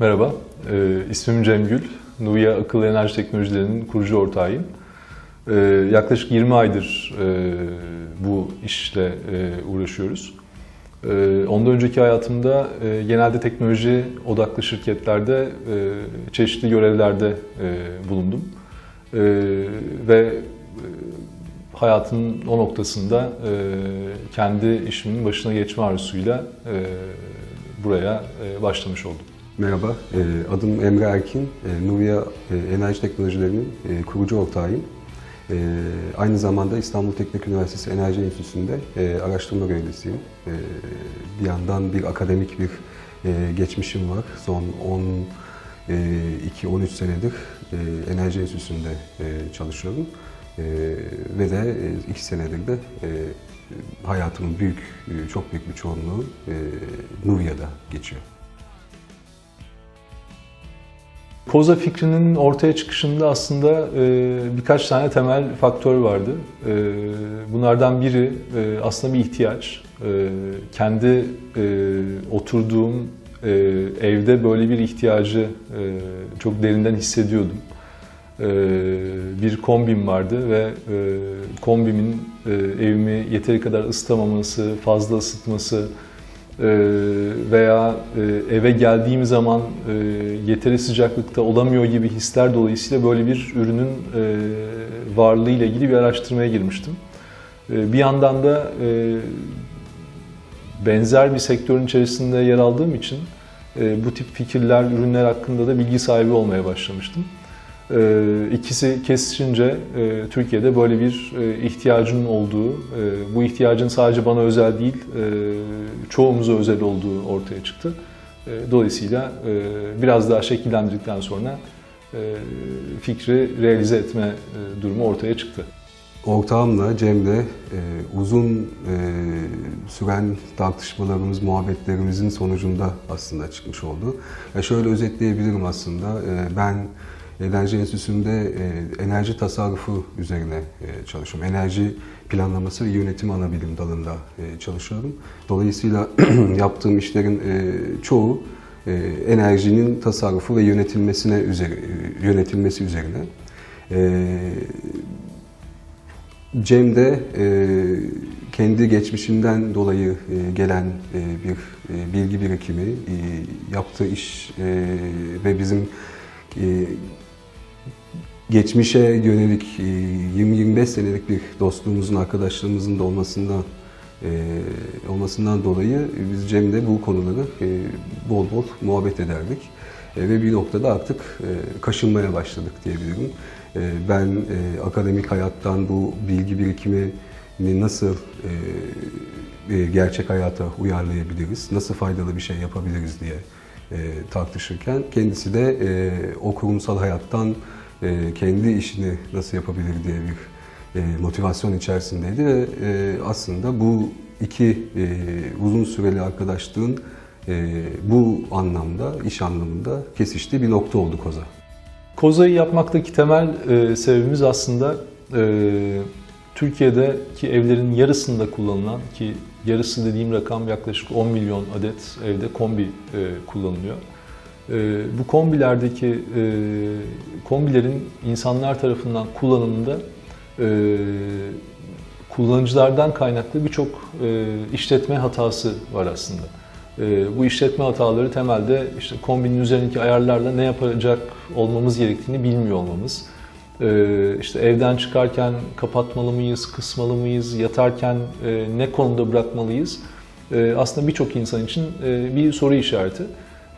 Merhaba, e, ismim Cem Gül. Nuvia Akıllı Enerji Teknolojilerinin kurucu ortağıyım. E, yaklaşık 20 aydır e, bu işle e, uğraşıyoruz. E, ondan önceki hayatımda e, genelde teknoloji odaklı şirketlerde e, çeşitli görevlerde e, bulundum. E, ve e, hayatın o noktasında e, kendi işimin başına geçme arzusuyla e, buraya e, başlamış oldum. Merhaba, e, adım Emre Erkin. E, Nuvia e, Enerji Teknolojilerinin kurucu ortağıyım. Aynı zamanda İstanbul Teknik Üniversitesi Enerji Enstitüsü'nde araştırma görevlisiyim. Bir yandan bir akademik bir geçmişim var. Son 12-13 senedir Enerji Enstitüsü'nde çalışıyorum. Ve de 2 senedir de hayatımın büyük, çok büyük bir çoğunluğu Nuvia'da geçiyor. Koza fikrinin ortaya çıkışında aslında e, birkaç tane temel faktör vardı. E, bunlardan biri e, aslında bir ihtiyaç. Kendi oturduğum evde böyle bir ihtiyacı çok derinden hissediyordum. Bir kombim vardı ve kombimin evimi yeteri kadar ısıtamaması, fazla ısıtması, veya e, eve geldiğim zaman e, yeteri sıcaklıkta olamıyor gibi hisler dolayısıyla böyle bir ürünün e, varlığı ile ilgili bir araştırmaya girmiştim. Bir yandan da benzer bir sektörün içerisinde yer aldığım için bu tip fikirler, ürünler hakkında da bilgi sahibi olmaya başlamıştım. E, İkisi kesişince e, Türkiye'de böyle bir e, ihtiyacın olduğu, e, bu ihtiyacın sadece bana özel değil, çoğumuza özel olduğu ortaya çıktı. Dolayısıyla biraz daha şekillendirdikten sonra fikri realize etme durumu ortaya çıktı. Ortağımla Cem'le e, uzun e, süren tartışmalarımız, muhabbetlerimizin sonucunda aslında çıkmış oldu. Ya şöyle özetleyebilirim aslında. E, ben Enerji Enstitüsü'nde e, enerji tasarrufu üzerine e, çalışıyorum. Enerji planlaması ve yönetimi ana bilim dalında e, çalışıyorum. Dolayısıyla yaptığım işlerin e, çoğu e, enerjinin tasarrufu ve yönetilmesine üzeri, e, yönetilmesi üzerine. E, Cem de e, kendi geçmişinden dolayı e, gelen e, bir e, bilgi birikimi, e, yaptığı iş e, ve bizim e, geçmişe yönelik e, 20-25 senelik bir dostluğumuzun, arkadaşlığımızın da olmasından e, olmasından dolayı biz Cem'le bu konuları e, bol bol muhabbet ederdik. E, ve bir noktada artık e, kaşınmaya başladık diyebilirim. E, ben e, akademik hayattan bu bilgi birikimini nasıl e, e, gerçek hayata uyarlayabiliriz, nasıl faydalı bir şey yapabiliriz diye e, tartışırken kendisi de e, o kurumsal hayattan e, kendi işini nasıl yapabilir diye bir e, motivasyon içerisindeydi ve e, aslında bu iki e, uzun süreli arkadaşlığın e, bu anlamda, iş anlamında kesiştiği bir nokta oldu Koza. Koza'yı yapmaktaki temel e, sebebimiz aslında e, Türkiye'deki evlerin yarısında kullanılan ki yarısı dediğim rakam yaklaşık 10 milyon adet evde kombi e, kullanılıyor. E, bu kombilerdeki e, kombilerin insanlar tarafından kullanımında e, kullanıcılardan kaynaklı birçok e, işletme hatası var aslında. Bu işletme hataları temelde işte kombinin üzerindeki ayarlarda ne yapacak olmamız gerektiğini bilmiyor olmamız. İşte evden çıkarken kapatmalı mıyız, kısmalı mıyız, yatarken ne konumda bırakmalıyız? Aslında birçok insan için bir soru işareti.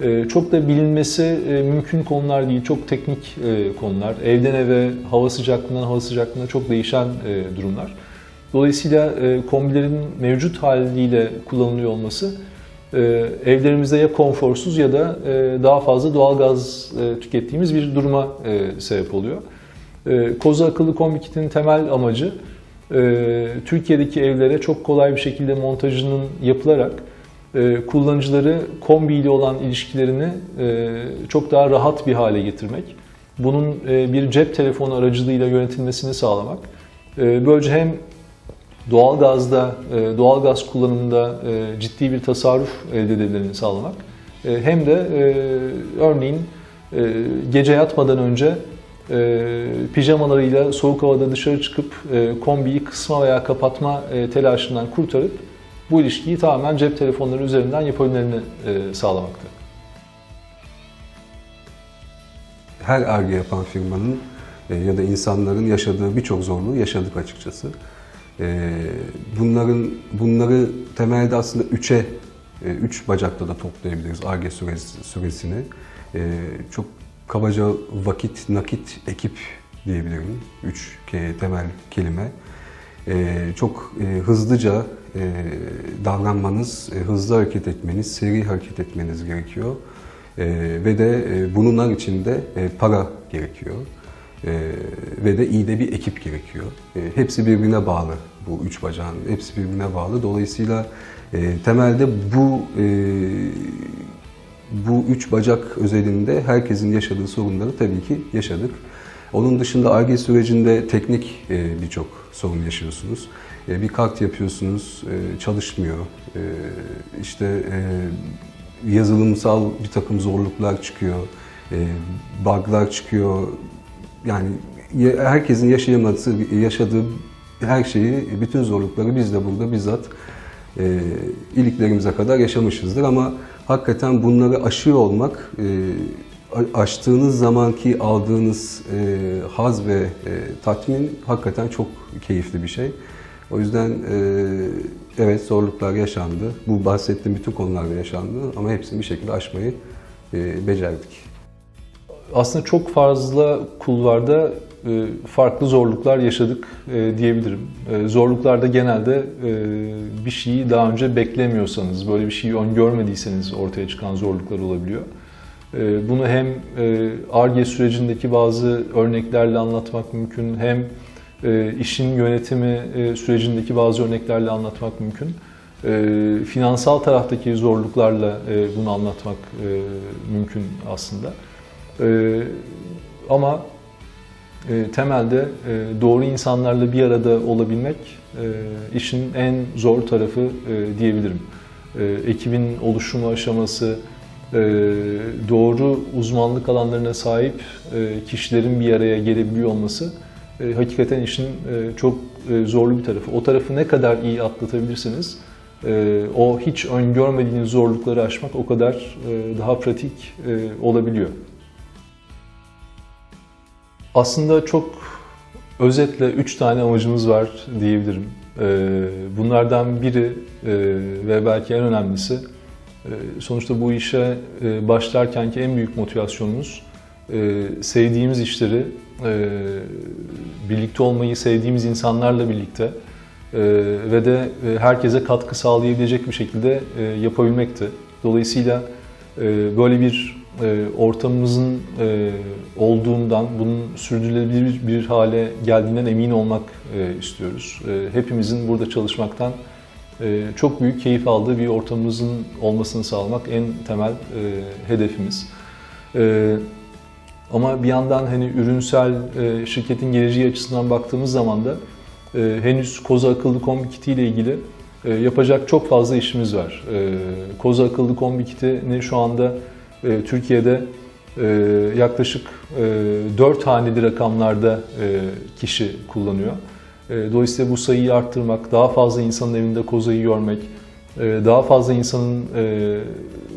E, çok da bilinmesi e, mümkün konular değil, çok teknik e, konular. Evden eve, hava sıcaklığından hava sıcaklığına çok değişen e, durumlar. Dolayısıyla kombilerin mevcut haliyle kullanılıyor olması evlerimizde ya konforsuz ya da daha fazla doğal gaz tükettiğimiz bir duruma sebep oluyor. Koza akıllı kombi kitinin temel amacı Türkiye'deki evlere çok kolay bir şekilde montajının yapılarak kullanıcıları kombi ile olan ilişkilerini e, çok daha rahat bir hale getirmek. Bunun e, bir cep telefonu aracılığıyla yönetilmesini sağlamak. E, böylece hem doğalgazda, e, doğalgaz kullanımında e, ciddi bir tasarruf elde edebilmelerini sağlamak E, hem de e, örneğin e, gece yatmadan önce e, pijamalarıyla soğuk havada dışarı çıkıp e, kombiyi kısma veya kapatma e, telaşından kurtarıp bu ilişkiyi tamamen cep telefonları üzerinden yapabilmelerini e, sağlamakta. Her arge yapan firmanın e, ya da insanların yaşadığı birçok zorluğu yaşadık açıkçası. E, Bunların bunları temelde aslında üçe, üç bacakta da toplayabiliriz arge süresi, süresini. Çok kabaca vakit, nakit, ekip diyebilirim. Üç temel kelime. E, Çok e, hızlıca e, davranmanız, e, hızlı hareket etmeniz, seri hareket etmeniz gerekiyor. E, ve de bununlar için de para gerekiyor. E, ve de iyi de bir ekip gerekiyor. Hepsi birbirine bağlı bu üç bacağın, hepsi birbirine bağlı. Dolayısıyla temelde bu bu üç bacak özelinde herkesin yaşadığı sorunları tabii ki yaşadık. Onun dışında ARGE sürecinde teknik e, birçok sorun yaşıyorsunuz. E, Bir kart yapıyorsunuz, e, çalışmıyor. İşte yazılımsal bir takım zorluklar çıkıyor, bug'lar çıkıyor. Yani ya- herkesin yaşayamadığı, yaşadığı her şeyi, bütün zorlukları biz de burada bizzat e, iliklerimize kadar yaşamışızdır ama hakikaten bunları aşıyor olmak, e, a- aştığınız zamanki aldığınız e, haz ve e, tatmin hakikaten çok keyifli bir şey. O yüzden e, evet zorluklar yaşandı. Bu bahsettiğim bütün konularda yaşandı ama hepsini bir şekilde aşmayı e, becerdik. Aslında çok fazla kulvarda e, farklı zorluklar yaşadık e, diyebilirim. E, Zorluklarda genelde e, bir şeyi daha önce beklemiyorsanız, böyle bir şeyi öngörmediyseniz ortaya çıkan zorluklar olabiliyor. E, Bunu hem ARGE sürecindeki bazı örneklerle anlatmak mümkün, hem e, işin yönetimi e, sürecindeki bazı örneklerle anlatmak mümkün. E, Finansal taraftaki zorluklarla e, bunu anlatmak e, mümkün aslında. Ee, ama e, temelde e, doğru insanlarla bir arada olabilmek e, işin en zor tarafı e, diyebilirim. E, ekibin oluşumu aşaması, e, doğru uzmanlık alanlarına sahip e, kişilerin bir araya gelebiliyor olması e, hakikaten işin e, çok e, zorlu bir tarafı. O tarafı ne kadar iyi atlatabilirsiniz, e, o hiç öngörmediğiniz zorlukları aşmak o kadar e, daha pratik e, olabiliyor. Aslında çok özetle üç tane amacımız var diyebilirim. Bunlardan biri e, ve belki en önemlisi e, sonuçta bu işe e, başlarkenki en büyük motivasyonumuz e, sevdiğimiz işleri, e, birlikte olmayı sevdiğimiz insanlarla birlikte ve de herkese katkı sağlayabilecek bir şekilde yapabilmekti. Dolayısıyla böyle bir ortamımızın olduğundan, bunun sürdürülebilir bir hale geldiğinden emin olmak istiyoruz. Hepimizin burada çalışmaktan çok büyük keyif aldığı bir ortamımızın olmasını sağlamak en temel e, hedefimiz. E, ama bir yandan hani ürünsel e, şirketin geleceği açısından baktığımız zaman da e, henüz Koza akıllı kombi kiti ile ilgili e, yapacak çok fazla işimiz var. E, Koza akıllı kombi kitini şu anda e, Türkiye'de e, yaklaşık e, 4 haneli rakamlarda e, kişi kullanıyor. E, dolayısıyla bu sayıyı arttırmak, daha fazla insanın evinde kozayı görmek, e, daha fazla insanın e,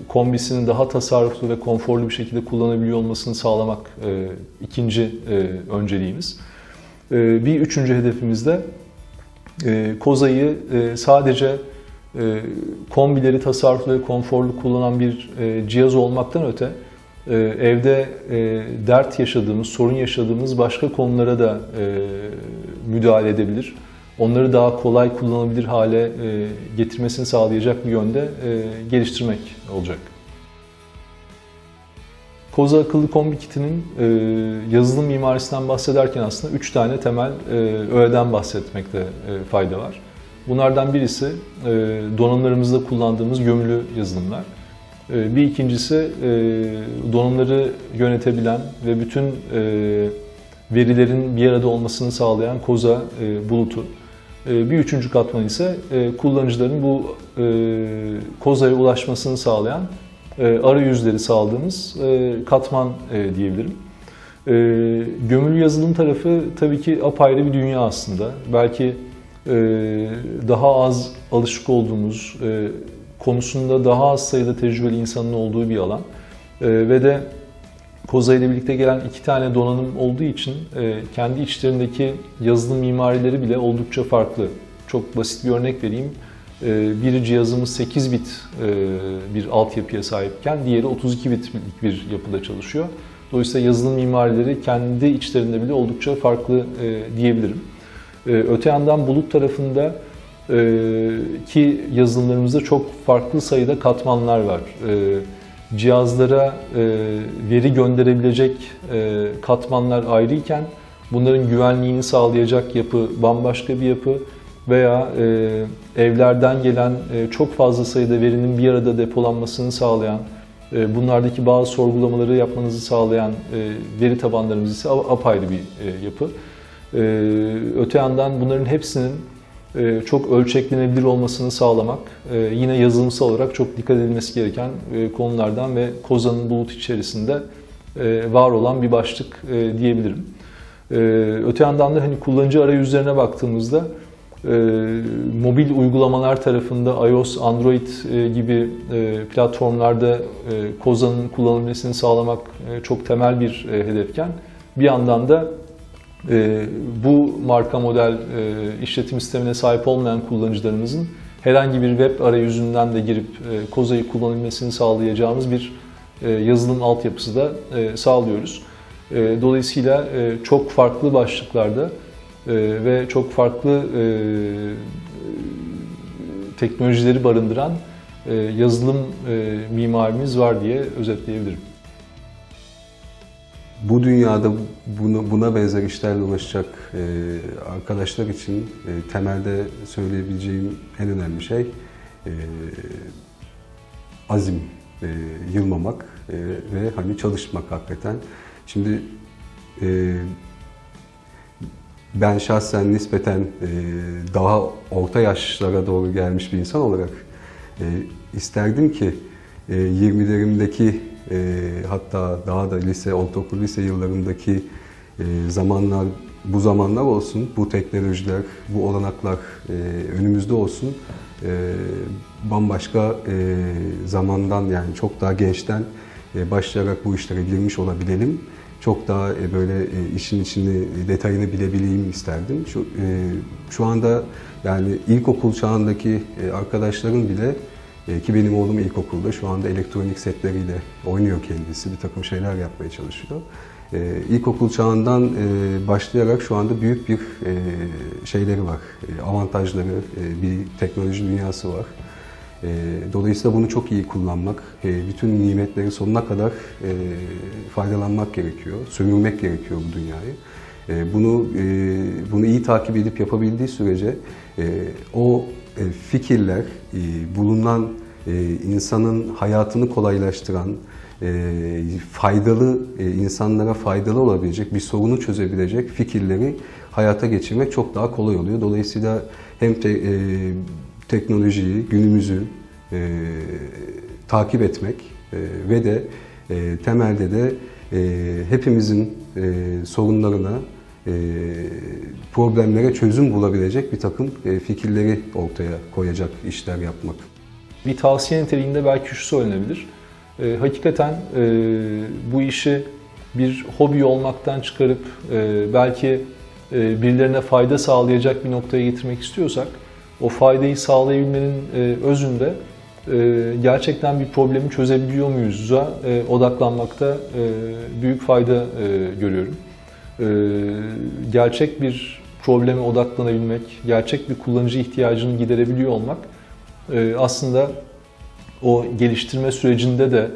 kombisini daha tasarruflu ve konforlu bir şekilde kullanabiliyor olmasını sağlamak e, ikinci önceliğimiz. Bir üçüncü hedefimiz de kozayı sadece kombileri tasarruflu ve konforlu kullanan bir cihaz olmaktan öte evde dert yaşadığımız, sorun yaşadığımız başka konulara da müdahale edebilir. Onları daha kolay kullanılabilir hale e, getirmesini sağlayacak bir yönde e, geliştirmek olacak. Koza akıllı kombi kitinin e, yazılım mimarisinden bahsederken aslında üç tane temel öğeden bahsetmekte fayda var. Bunlardan birisi donanımlarımızda kullandığımız gömülü yazılımlar. Bir ikincisi donanımları yönetebilen ve bütün verilerin bir arada olmasını sağlayan koza e, bulutu. E, bir üçüncü katman ise e, kullanıcıların bu e, kozaya ulaşmasını sağlayan e, arayüzleri sağladığımız e, katman e, diyebilirim. E, gömülü yazılım tarafı tabii ki apayrı bir dünya aslında. Belki e, daha az alışık olduğumuz, e, konusunda daha az sayıda tecrübeli insanın olduğu bir alan. E, ve de Koza ile birlikte gelen iki tane donanım olduğu için e, kendi içlerindeki yazılım mimarileri bile oldukça farklı. Çok basit bir örnek vereyim. E, bir cihazımız 8 bit e, bir altyapıya sahipken diğeri 32 bitlik bir yapıda çalışıyor. Dolayısıyla yazılım mimarileri kendi içlerinde bile oldukça farklı e, diyebilirim. E, öte yandan bulut tarafında ki yazılımlarımızda çok farklı sayıda katmanlar var. E, cihazlara e, veri gönderebilecek e, katmanlar ayrıyken bunların güvenliğini sağlayacak yapı bambaşka bir yapı veya e, evlerden gelen çok fazla sayıda verinin bir arada depolanmasını sağlayan, bunlardaki bazı sorgulamaları yapmanızı sağlayan veri tabanlarımız ise apayrı bir yapı. Öte yandan bunların hepsinin çok ölçeklenebilir olmasını sağlamak e, yine yazılımsal olarak çok dikkat edilmesi gereken e, konulardan ve Koza'nın bulut içerisinde e, var olan bir başlık e, diyebilirim. E, Öte yandan da hani kullanıcı arayüzlerine baktığımızda e, mobil uygulamalar tarafında iOS, Android e, gibi e, platformlarda e, Koza'nın kullanılmasını sağlamak e, çok temel bir e, hedefken bir yandan da e, bu marka model e, işletim sistemine sahip olmayan kullanıcılarımızın herhangi bir web arayüzünden de girip e, Koza'yı kullanabilmesini sağlayacağımız bir e, yazılım altyapısı da sağlıyoruz. Dolayısıyla çok farklı başlıklarda ve çok farklı teknolojileri barındıran yazılım mimarimiz var diye özetleyebilirim. Bu dünyada bunu, buna benzer işlerle uğraşacak e, arkadaşlar için e, temelde söyleyebileceğim en önemli şey e, azim, e, yılmamak e, ve hani çalışmak hakikaten. Şimdi e, ben şahsen nispeten e, daha orta yaşlara doğru gelmiş bir insan olarak e, isterdim ki e, 20'lerimdeki e, hatta daha da lise, ortaokul, lise yıllarındaki e, zamanlar bu zamanlar olsun, bu teknolojiler, bu olanaklar e, önümüzde olsun. E, bambaşka e, zamandan yani çok daha gençten e, başlayarak bu işlere girmiş olabilelim. Çok daha e, böyle e, işin içini, detayını bilebileyim isterdim. Şu e, şu anda yani ilkokul çağındaki e, arkadaşların bile e, ki benim oğlum ilkokulda şu anda elektronik setleriyle oynuyor kendisi. Bir takım şeyler yapmaya çalışıyor. E, ilkokul çağından e, başlayarak şu anda büyük bir e, şeyleri var. E, avantajları, e, bir teknoloji dünyası var. E, dolayısıyla bunu çok iyi kullanmak, e, bütün nimetleri sonuna kadar e, faydalanmak gerekiyor, sömürmek gerekiyor bu dünyayı. E, bunu e, bunu iyi takip edip yapabildiği sürece e, o e, fikirler, e, bulunan e, insanın hayatını kolaylaştıran, e, faydalı e, insanlara faydalı olabilecek bir sorunu çözebilecek fikirleri hayata geçirmek çok daha kolay oluyor. Dolayısıyla hem te, e, teknolojiyi, günümüzü e, takip etmek e, ve de e, temelde de e, hepimizin e, sorunlarına, e, problemlere çözüm bulabilecek bir takım e, fikirleri ortaya koyacak işler yapmak. Bir tavsiye niteliğinde belki şu söylenebilir. E, hakikaten e, bu işi bir hobi olmaktan çıkarıp e, belki e, birilerine fayda sağlayacak bir noktaya getirmek istiyorsak o faydayı sağlayabilmenin e, özünde e, gerçekten bir problemi çözebiliyor muyuz'a e, odaklanmakta e, büyük fayda e, görüyorum. E, gerçek bir probleme odaklanabilmek, gerçek bir kullanıcı ihtiyacını giderebiliyor olmak e, aslında o geliştirme sürecinde de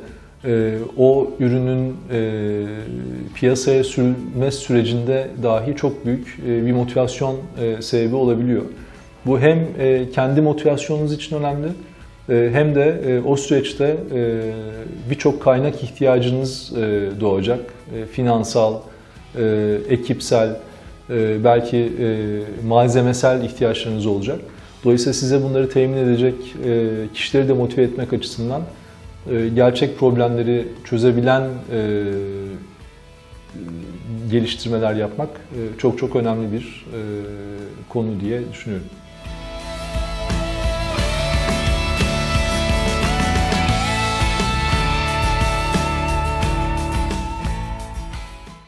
e, o ürünün e, piyasaya sürülme sürecinde dahi çok büyük bir motivasyon sebebi olabiliyor. Bu hem kendi motivasyonunuz için önemli hem de o süreçte birçok kaynak ihtiyacınız doğacak. Finansal, e, ekipsel, e, belki e, malzemesel ihtiyaçlarınız olacak. Dolayısıyla size bunları temin edecek e, kişileri de motive etmek açısından e, gerçek problemleri çözebilen e, geliştirmeler yapmak e, çok çok önemli bir e, konu diye düşünüyorum.